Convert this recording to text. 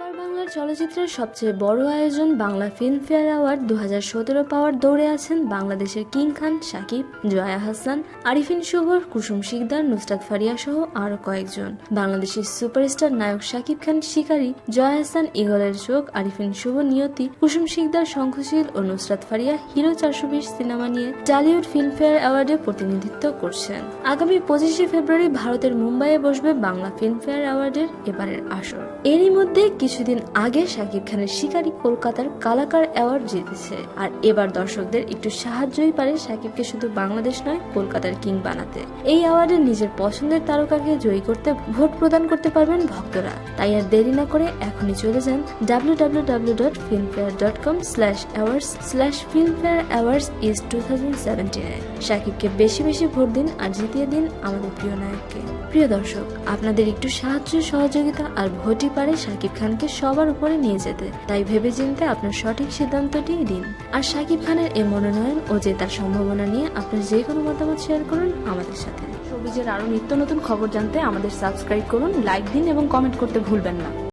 বাংলার চলচ্চিত্রের সবচেয়ে বড় আয়োজন বাংলা ফিল্মফেয়ার অ্যাওয়ার্ড দু হাজার সতেরো পাওয়ার দৌড়ে আছেন বাংলাদেশের কিং খান সাকিব, জয়া হাসান, আরিফিন শুভর, কুসুম শিকদার, নুসরাত ফারিয়া সহ আরও কয়েকজন। বাংলাদেশের সুপারস্টার নায়ক সাকিব খান শিকারী, জয়া হাসান, ইগলের চোখ, আরিফিন শুভ নিয়তি, কুসুম শিকদার শঙ্খশীল ও নুসরাত ফারিয়া হিরো চারশো বিশ সিনেমা নিয়ে টালিউড ফিল্মফেয়ার অ্যাওয়ার্ডে প্রতিনিধিত্ব করছেন। আগামী পঁচিশে ফেব্রুয়ারি ভারতের মুম্বাইয়ে বসবে বাংলা ফিল্মফেয়ার অ্যাওয়ার্ডের এবারের আসর। এরই মধ্যে কিছুদিন আগে শাকিব খানের শিকারী কলকাতার কালাকার অ্যাওয়ার্ড জিতেছে। আর এবার দর্শকদের একটু সাহায্যই পারে শাকিবকে শুধু বাংলাদেশ নয়, কলকাতার কিং বানাতে। এই অ্যাওয়ার্ডে নিজের পছন্দের তারকাকে জয়ী করতে ভোট প্রদান করতে পারবেন ভক্তরা। তাই আর দেরি না করে এখনই চলে যান W W W dot Filmfare dot com slash awards slash Filmfare awards is two thousand সেভেন্টিনে শাকিবকে বেশি বেশি ভোট দিন আর জিতিয়ে দিন আমাদের প্রিয় নায়ককে। প্রিয় দর্শক, আপনাদের একটু সাহায্য, সহযোগিতা আর ভোটই পারে শাকিব খানকে সবার উপরে নিয়ে যেতে। তাই ভেবে চিনতে আপনার সঠিক সিদ্ধান্তটি দিন। আর সাকিব খানের এই মনোনয়ন ও জেতার সম্ভাবনা নিয়ে আপনার যে কোনো মতামত শেয়ার করুন আমাদের সাথে। সবিজের আরও নিত্য নতুন খবর জানতে আমাদের সাবস্ক্রাইব করুন, লাইক দিন এবং কমেন্ট করতে ভুলবেন না।